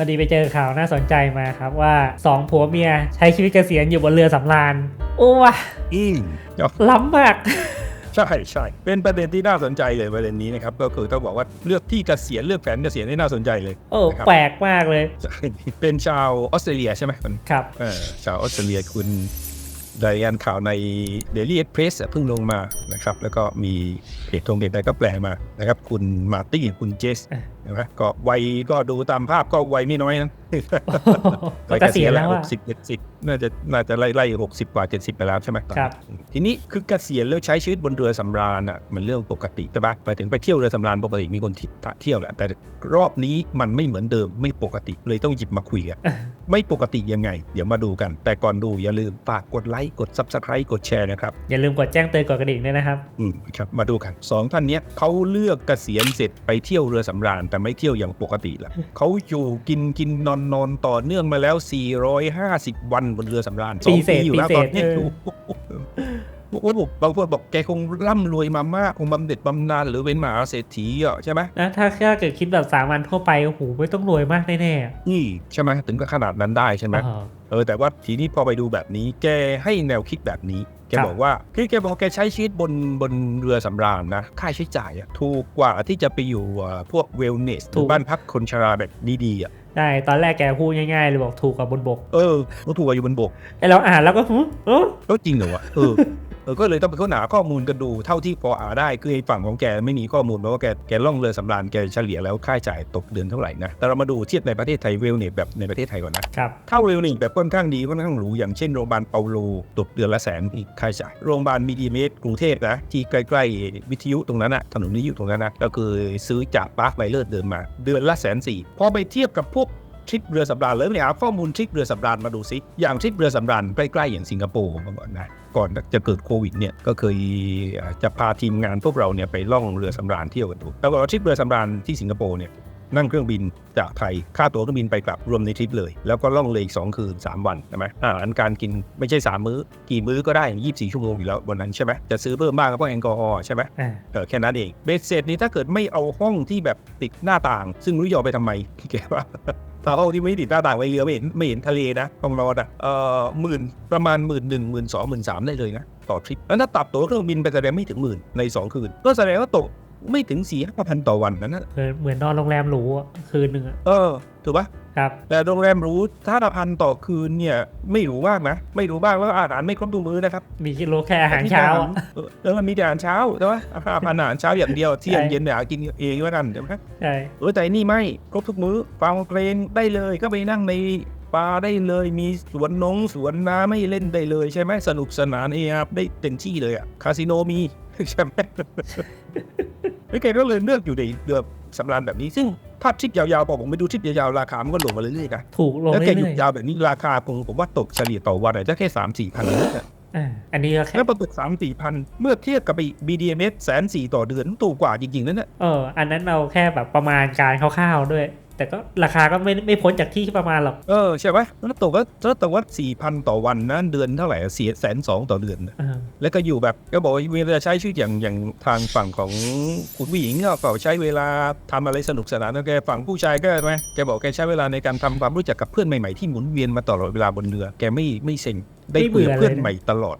พอดีไปเจอข่าวน่าสนใจมาครับว่าสองผัวเมียใช้ชีวิตเกษียณอยู่บนเรือสำราญโอ้วะอืมล้ำมากใช่ใช่เป็นประเด็นที่น่าสนใจเลยประเด็นนี้นะครับก็คือต้องบอกว่าเลือกที่เกษียณเลือกแผนเกษียณนี่น่าสนใจเลย โอ้นะครับแปลกมากเลยใช่เป็นชาวออสเตรเลียใช่ไหมคนครับเออชาวออสเตรเลียคุณรายงานข่าวใน Daily Express อะเพิ่งลงมานะครับแล้วก็มีเพจทงเด็ดใดก็แปลมานะครับคุณมาร์ตี้คุณเจสอะเห็นไหมก็วัยก็ดูตามภาพก็วัยไม่น้อยนะก็เกษียณแล้วหอะกสิบเจ็ดสิบน่าจะน่าจะไล่ไล่หกสิบกว่าเจ็ดสิบไปแล้วใช่ไหมครับทีนี้คือเกษียณแล้วใช้ชีวิตบนเรือสำราญอะมันเรื่องปกติใช่ปะไปถึงไปเที่ยวเรือสำราญปกติมีคนเที่ยวแหละแต่รอบนี้มันไม่เหมือนเดิมไม่ปกติเลยต้องหยิบมาคุยกันไม่ปกติยังไง เดี๋ยวมาดูกัน แต่ก่อนดูอย่าลืมฝากกดไลค์กด Subscribe กดแชร์นะครับอย่าลืมกดแจ้งเตือนกดกระดิ่งด้วยนะครับอืมครับมาดูกันสองท่านเนี้ยเขาเลือกเกษียณเสร็จไปเที่ยวเรือสำราญแต่ไม่เที่ยวอย่างปกติละเขาอยู่กินกินนอนนอนต่อเนื่องมาแล้ว 450 วันบนเรือสำราญสองปีเศษปีอยู่แล้วปีเศษตอนนี้เออดูโอ้โหบางคนบอกแกคงร่ำรวยมามากคงบำเหน็จบำนาญหรือเป็นมหาเศรษฐีอะใช่ไหมนะถ้าถ้าเกิดคิดแบบสามัญทั่วไปโอ้โหไม่ต้องรวยมากแน่ๆอะนี่ใช่ไหมถึงกับขนาดนั้นได้ใช่ไหมอ๋อ เออแต่ว่าทีนี้พอไปดูแบบนี้ แกให้แนวคิดแบบนี้ แกครับบอกว่าคือแกบอกแกใช้ชีวิตบนบนเรือสำราญนะ ค่าใช้จ่ายอะถูกกว่าที่จะไปอยู่อ่าพวกเวลเนสหรือบ้านพักคนชราแบบดีๆอะใช่ตอนแรกแกพูดง่ายๆเลยบอกถูกกว่าบนบก เออก็ถูกกว่าอยู่บนบกไอเราอ่านแล้วก็หึเออก็จริงเหรอวะเออ เออก็เลยต้องไปค้นหาข้อมูลกันดูเท่าที่พออ่านได้คือไอ้ฝั่งของแกไม่มีข้อมูลเพราะว่าแกแกล่องเรือสำราญแกเฉลี่ยแล้วค่าใช้จ่ายตกเดือนเท่าไหร่นะแต่เรามาดูเทียบในประเทศไทยเวลเนสแบบในประเทศไทยก่อนนะครับถ้าเวลนี่แบบค่อนข้างดีค่อนข้างหรูอย่างเช่นโรงพยาบาลเปาโลตกเดือนละแสนอีกค่าใช้จ่ายโรงพยาบาลมีดีเมตรกรุงเทพนะที่ใกล้ๆวิทยุตรงนั้นอะถนนวิทยุตรงนั้นนะก็คือซื้อจากปาร์คไบเลอร์เดินมา เดือนละแสนสี่พอไปเทียบกับพวก ทริปเรือสำราญเลยเนี่ยหาข้อมูลทริปเรือสำราญมาดูซิ อย่างทริปเรือสำราญใกล้ๆอย่างสิงคโปร์มาก่อนนะก่อนจะเกิดโควิดเนี่ยก็เคยจะพาทีมงานพวกเราเนี่ยไปล่องเรือสำราญเที่ยวกันดูแล้วก็ทริปเรือสำราญที่สิงคโปร์เนี่ยนั่งเครื่องบินจากไทย ค่าตั๋วเครื่องบินไปกลับรวมในทริปเลย แล้วก็ล่องเลยอีก 2 คืน 3 วันใช่ไหมอาหารการกินไม่ใช่ 3 มื้อ กี่มื้อก็ได้ 24 ชั่วโมงอยู่แล้วบนนั้นใช่ไหมจะซื้อเพิ่มบ้างก็เพราะแอลกอฮอล์ใช่ไหมอ่าเออแค่นั้นเอง เบสเสร็จนี้ถ้าเกิดไม่เอาห้องที่แบบติดหน้าต่าง ซึ่งไม่รู้จะเอาไปทำไมแกว่า สาวที่ไม่ติดหน้าต่างไว้เรือไม่เห็นไม่เห็นทะเลนะห้องนอนอะเออหมื่นประมาณหมื่นหนึ่งหมื่นสองหมื่นสามได้เลยนะต่อทริปแล้วถ้าตับตัวเครื่องบินไปแสดงไม่ถึงหมื่นในสองคืน ก็แสดงว่าตก ไม่ถึงสี่ห้าพันต่อวันนะนะเหมือนเหมือนนอนโรงแรมหรูอะคืนหนึ่งอะเออ ถูกปะครับแต่โรงแรมหรูถ้าพันต่อคืนเนี่ย ไม่หรูมากนะไม่หรูมากแล้วอาหารไม่ครบทุกมื้อนะครับ มีกิโลแค่อาหารเช้าอะเออแล้วมันมีแต่อาหารเช้าใช่ไหมห้าพันอาหารเช้าอย่างเดียวเที่ยงใช่เย็นเนี่ยหากินเองแล้วกันใช่ไหมใช่เออแต่นี่ไม่ครบทุกมื้อฟังเพลงได้เลยก็ไปนั่งในบาร์ได้เลยมีสวนนงสวนน้ำไม่เล่นได้เลยใช่ไหมสนุกสนานเอครับได้เต็มที่เลยอะคาสิโนมีใช่ไหม ไม่แกก็เลยเลือกอยู่ในเรือสำราญแบบนี้ ซึ่งถ้าทริปยาวๆพอผมไปดูทริปยาวๆราคา มันก็ลงมาเรื่อยๆนะถูกลงแล้วแกหยุเรื่ดอยยาวแบบนี้ราคาผมผมว่าตกเฉลี่ยต่อวันอาจจะแค่สามสี่พันเลยนะๆอ่าอันนี้ก็แค่แล้วพอตกสามสี่พันเมื่อเทียบกับไป BDMS แสนสี่ต่อเดือนถูกกว่าจริงๆนั่นแหละเอออันนั้นเราแค่แบบประมาณการคร่าวๆด้วย แต่ก็ราคาก็ไม่ไม่พ้นจากที่ประมาณหรอก เออใช่ไหมแล้วตกก็แล้วตกว่าสี่พันต่อวันนะเดือนเท่าไหร่เสียแสนสองต่อเดือนนะอ่าแล้วก็อยู่แบบก็บอกว่าเวลาใช้ชีวิตอย่างอย่างทางฝั่งของคุณผู้หญิงก็ใช้เวลาทำอะไรสนุกสนานแล้วแกฝั่งผู้ชายก็ไหมแกบอกแกใช้เวลาในการทำความรู้จักกับเพื่อนใหม่ๆที่หมุนเวียนมาตลอดเวลาบนเรือ แกไม่ไม่เซ็ง ได้คุยกับเพื่อนใหม่ตลอด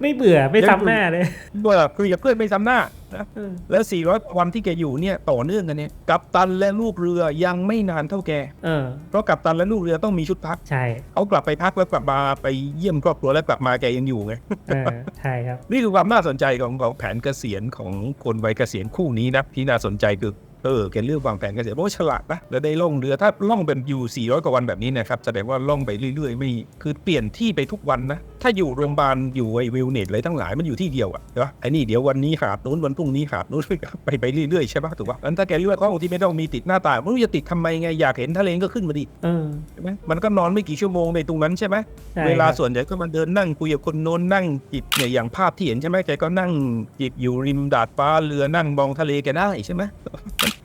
ไม่เบื่อไม่ซ้ำหน้าเลยเมื่อคุยกับเพื่อนไม่ซ้ำหน้านะเออแล้ว 400 วันที่แกอยู่เนี่ยต่อเนื่องกันเนี่ยกัปตันและลูกเรือยังไม่นานเท่าแกเออเพราะกัปตันและลูกเรือต้องมีชุดพักใช่เขากลับไปพักแล้วกลับมาไปเยี่ยมครอบครัวแล้วกลับมาแกยังอยู่ไงเออใช่ครับนี่คือความน่าสนใจของของแผนเกษียณของคนวัยเกษียณคู่นี้นะที่น่าสนใจคือ เออแกเลือกวางแผนเกษียณเพราะว่าฉลาดนะแล้วได้ล่องเรือถ้าล่องเป็นอยู่ 400 กว่าวันแบบนี้นะครับแสดงว่าล่องไปเรื่อยๆ ไม่คือเปลี่ยนที่ไปทุกวันนะ ถ้าอยู่โรงพยาบาลอยู่ไอวิลเนตอะไรทั้งหลายมันอยู่ที่เดียวอะใช่ปะไอ้นี่เดี๋ยววันนี้หาดนู้นวันพรุ่งนี้หาดนู้นไปไปเรื่อยๆใช่ปะถูกปะงั้นถ้าแกเลือกห้องที่ไม่ต้องมีติดหน้าต่างไม่รู้จะติดทำไมไงอยากเห็นทะเลก็ขึ้นมาดิเออใช่ไหมมันก็นอนไม่กี่ชั่วโมงในตรงนั้นใช่ไหมใช่เวลาครับส่วนใหญ่ก็มาเดินนั่งคุยกับคนโน้นนั่งจิบเนี่ยอย่างภาพที่เห็นใช่ไหมแกก็นั่งจิบอยู่ริมดาดฟ้าเรือนั่งมองทะเลแกได้ใช่ไหม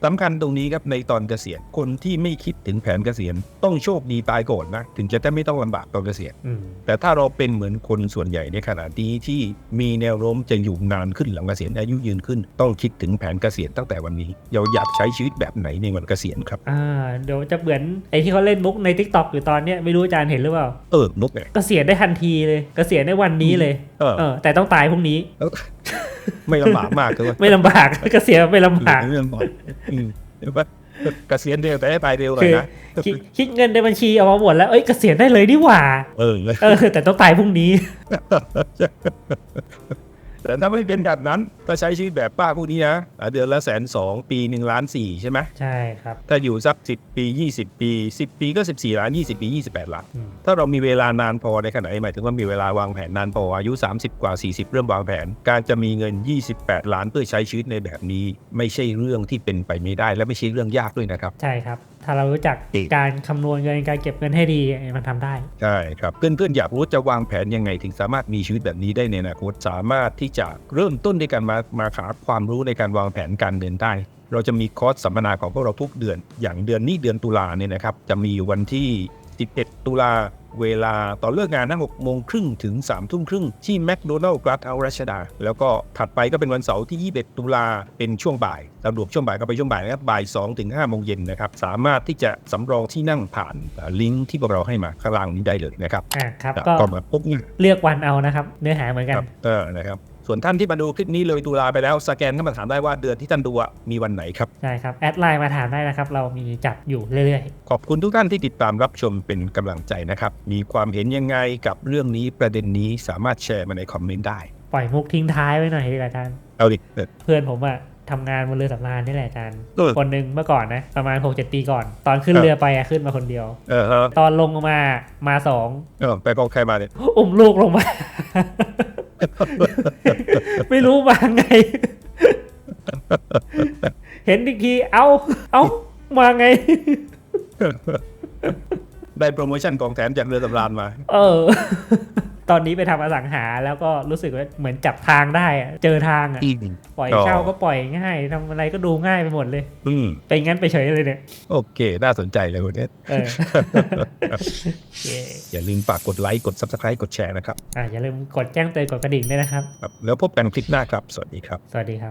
สำคัญตรงนี้ครับในตอนเกษียณคนที่ไม่คิดถึงแผนเกษียณต้องโชคดีตายก่อนนะถึงจะได้ไม่ต้องลำบากตอนเกษียณอืมแต่ถ้าเราเป็นเหมือนคนส่วนใหญ่ในขณะนี้ที่มีแนวโน้มจะอยู่นานขึ้นหลังเกษียณอายุยืนขึ้น ต้องคิดถึงแผนเกษียณตั้งแต่วันนี้เราอยากใช้ชีวิตแบบไหนในวันเกษียณครับอ่าเดี๋ยวจะเหมือนไอ้ที่เขาเล่นมุกใน t ิ k t o k อยู่ตอนเนี้ยไม่รู้อาจารย์เห็นหรือเปล่าเออนุกไงเกษียณได้ทันทีเลยเกษียณได้วันนี้เลยเออเออแต่ต้องตายพรุ่งนี้แล้ว ไม่ลำบากมากเลยไม่ลำบากเกษียณไม่ลำบากเรื่องก่อนอืมเดี๋ยวว่าเกษียณเร็วแต่ให้ตายเร็วหน่อคืยอนะคิดคิดเงินในบัญชีเอามาหมดแล้วเอ้ยเกษียณได้เลยนี่หว่าเออเออแต่ต้องตายพรุ่งนี้ แต่ถ้าไม่เป็นแบบนั้นถ้าใช้ชีวิตแบบป้าพวกนี้นะอะเดือนละแสนสองปีหนึ่งล้านสี่ใช่ไหมใช่ครับ ถ้าอยู่สักสิบปี 20 ปี 10 ปีก็ 14 ล้าน 20 ปี 28 ล้านอืมถ้าเรามีเวลานานพอในขณะนี้หมายถึงว่ามีเวลาวางแผนนานพออายุ 30 กว่า 40 เริ่มวางแผน การจะมีเงิน 28 ล้านเพื่อใช้ชีวิตในแบบนี้ ไม่ใช่เรื่องที่เป็นไปไม่ได้ และไม่ใช่เรื่องยากด้วยนะครับ ใช่ครับถ้าเรารู้จักจริงการคำนวณเงินการเก็บเงินให้ดีมันทำได้ใช่ครับเพื่อนๆอยากรู้จะวางแผนยังไง ถึงสามารถมีชีวิตแบบนี้ได้ในอนาคตสามารถที่จะเริ่มต้นในการมามาหาความรู้ในการวางแผนการเงินได้เราจะมีคอร์สสัมมนาของพวกเราทุกเดือน อย่างเดือนนี้เดือนตุลาเนี่ยนะครับ จะมีอยู่วันที่ 11 ตุลาเวลาตอนเลิกงานนั่ง6โมงครึ่งถึง3ทุ่มครึ่งที่แมคโดนัลล์กราสเฮารัชดา แล้วก็ถัดไปก็เป็นวันเสาร์ที่ 21 ตุลาเป็นช่วงบ่ายสะดวกช่วงบ่ายก็ไปช่วงบ่ายนะครับบ่าย2ถึง5โมงเย็นนะครับ สามารถที่จะสำรองที่นั่งผ่านอ่าลิงก์ที่พวกเราให้มาข้างล่างนี้ได้เลยนะครับอ่าครับครับก็ก็มาพบกันเลือกวันเอานะครับ เนื้อหาเหมือนกันครับเออนะครับ ส่วนท่านที่มาดูคลิปนี้เลยตุลาไปแล้วสแกนเข้ามาถามได้ว่าเดือนที่ท่านดูอะมีวันไหนครับใช่ครับแอดไลน์มาถามได้นะครับ เรามีจัดอยู่เรื่อยขอบคุณทุกท่านที่ติดตามรับชมเป็นกำลังใจนะครับ มีความเห็นยังไงกับเรื่องนี้ประเด็นนี้สามารถแชร์มาในคอมเมนต์ได้ๆปล่อยมุกทิ้งท้ายไว้หน่อยดีกว่าอาจารย์เอาดิเออเพื่อนผมอะทำงานบนเรือสำราญนี่แหละอาจารย์เออคนหนึ่งเมื่อก่อนนะ ประมาณ 6-7 ปีก่อน ตอนขึ้นครับเรือไปอะขึ้นมาคนเดียวเออเออตอนลงมามาสองเออไปกองใครมาเนี่ยอุ้มลูกลงมา ไม่รู้มาไง เห็นอีกทีเอาเอามาไง ได้โปรโมชั่นกองแถมจากเรือสำราญมา เออ ตอนนี้ไปทำอสังหาแล้วก็รู้สึกว่าเหมือนจับทางได้อะเจอทางอะปล่อยอ๋อเช่าก็ปล่อยง่ายทำอะไรก็ดูง่ายไปหมดเลย อืมไปงั้นไปเฉยเลยเนี่ย โอเค น่าสนใจเลยคุณเนสเออเย้อย่าลืมฝากกดไลค์กด subscribe กดแชร์นะครับอะอย่าลืมกดแจ้งเตือนกดกระดิ่งด้วยนะครับครับ แล้วพบกันคลิปหน้าครับ สวัสดีครับ สวัสดีครับ